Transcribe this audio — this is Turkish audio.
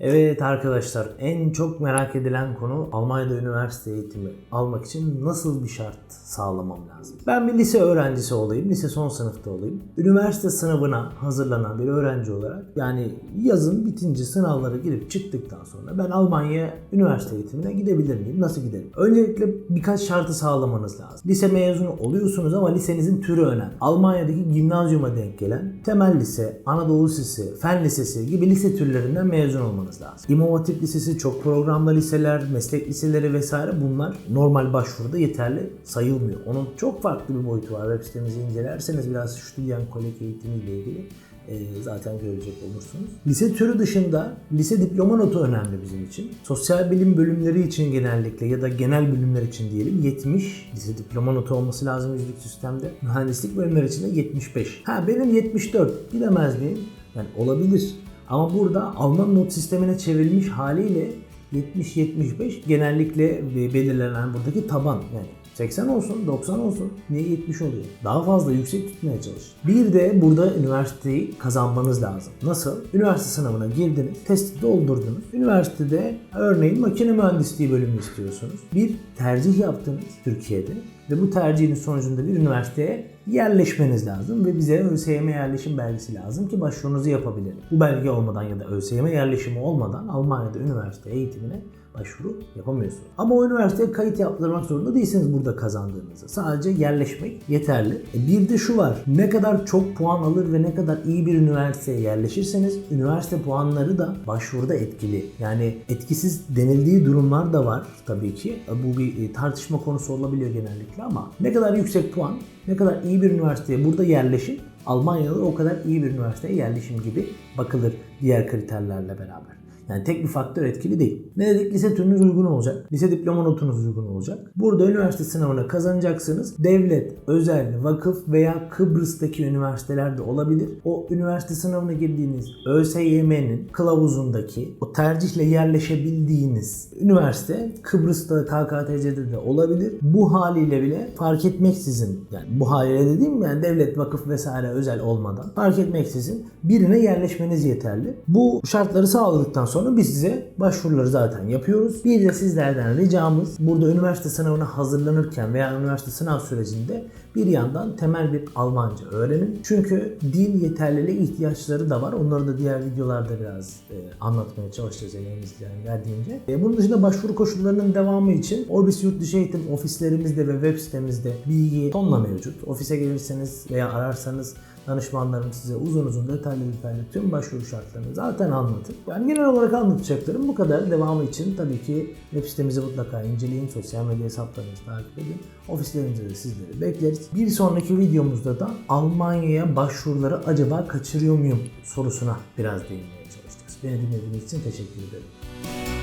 Evet arkadaşlar en çok merak edilen konu Almanya'da üniversite eğitimi almak için nasıl bir şart sağlamam lazım? Ben bir lise öğrencisi olayım, lise son sınıfta olayım. Üniversite sınavına hazırlanan bir öğrenci olarak yani yazın bitince sınavlara girip çıktıktan sonra ben Almanya üniversite eğitimine gidebilir miyim? Nasıl giderim? Öncelikle birkaç şartı sağlamanız lazım. Lise mezunu oluyorsunuz ama lisenizin türü önemli. Almanya'daki gimnazyuma denk gelen temel lise, Anadolu Lisesi, Fen Lisesi gibi lise türlerinden mezun olmanız lazım. İmam Lisesi, çok programlı liseler, meslek liseleri vesaire bunlar normal başvuruda yeterli sayılmıyor. Onun çok farklı bir boyutu var. Web sitemizi incelerseniz biraz Studien Kolleg eğitimiyle ilgili e, zaten görecek olursunuz. Lise türü dışında lise diploma notu önemli bizim için. Sosyal bilim bölümleri için genellikle ya da genel bölümler için diyelim 70 lise diploma notu olması lazım yüzlük sistemde. Mühendislik bölümleri için de 75. Ha benim 74 bilemez miyim? Yani olabilir. Ama burada Alman not sistemine çevrilmiş haliyle 70-75 genellikle belirlenen buradaki taban yani 80 olsun, 90 olsun. Niye 70 oluyor? Daha fazla yüksek tutmaya çalış. Bir de burada üniversiteyi kazanmanız lazım. Nasıl? Üniversite sınavına girdiniz, testi doldurdunuz. Üniversitede örneğin makine mühendisliği bölümü istiyorsunuz. Bir tercih yaptınız Türkiye'de ve bu tercihin sonucunda bir üniversiteye yerleşmeniz lazım ve bize ÖSYM yerleşim belgesi lazım ki başvurunuzu yapabilirim. Bu belge olmadan ya da ÖSYM yerleşimi olmadan Almanya'da üniversite eğitimine başvuru yapamıyorsunuz. Ama o üniversiteye kayıt yaptırmak zorunda değilsiniz burada kazandığınızı. Sadece yerleşmek yeterli. E bir de şu var. Ne kadar çok puan alır ve ne kadar iyi bir üniversiteye yerleşirseniz üniversite puanları da başvuruda etkili. Yani etkisiz denildiği durumlar da var tabii ki. E Bu bir tartışma konusu olabiliyor genellikle ama ne kadar yüksek puan, ne kadar iyi bir üniversiteye burada yerleşin Almanya'da o kadar iyi bir üniversiteye yerleşim gibi bakılır diğer kriterlerle beraber. Yani tek bir faktör etkili değil. Ne dedik? Lise türünüz uygun olacak. Lise diploma notunuz uygun olacak. Burada üniversite sınavına kazanacaksınız. Devlet, özel, vakıf veya Kıbrıs'taki üniversiteler de olabilir. O üniversite sınavına girdiğiniz ÖSYM'nin kılavuzundaki o tercihle yerleşebildiğiniz üniversite Kıbrıs'ta KKTC'de de olabilir. Bu haliyle bile fark etmeksizin yani bu haliyle dediğim yani devlet, vakıf vesaire özel olmadan fark etmeksizin birine yerleşmeniz yeterli. Bu şartları sağladıktan sonra biz size başvuruları zaten yapıyoruz. Bir de sizlerden ricamız burada üniversite sınavına hazırlanırken veya üniversite sınav sürecinde bir yandan temel bir Almanca öğrenin. Çünkü dil yeterliliği ihtiyaçları da var. Onları da diğer videolarda biraz e, anlatmaya çalışacağız elimizden geldiğince. E, bunun dışında başvuru koşullarının devamı için Orbis Yurt Dışı Eğitim ofislerimizde ve web sitemizde bilgi tonla mevcut. Ofise gelirseniz veya ararsanız danışmanlarım size uzun uzun detaylı detaylı tüm başvuru şartlarını zaten anlatır. Yani genel olarak anlatacaklarım bu kadar. Devamı için tabii ki web sitemizi mutlaka inceleyin. Sosyal medya hesaplarımızı takip edin. Ofislerimizde de sizleri bekleriz. Bir sonraki videomuzda da Almanya'ya başvuruları acaba kaçırıyor muyum sorusuna biraz değinmeye çalışacağız. Beni dinlediğiniz için teşekkür ederim.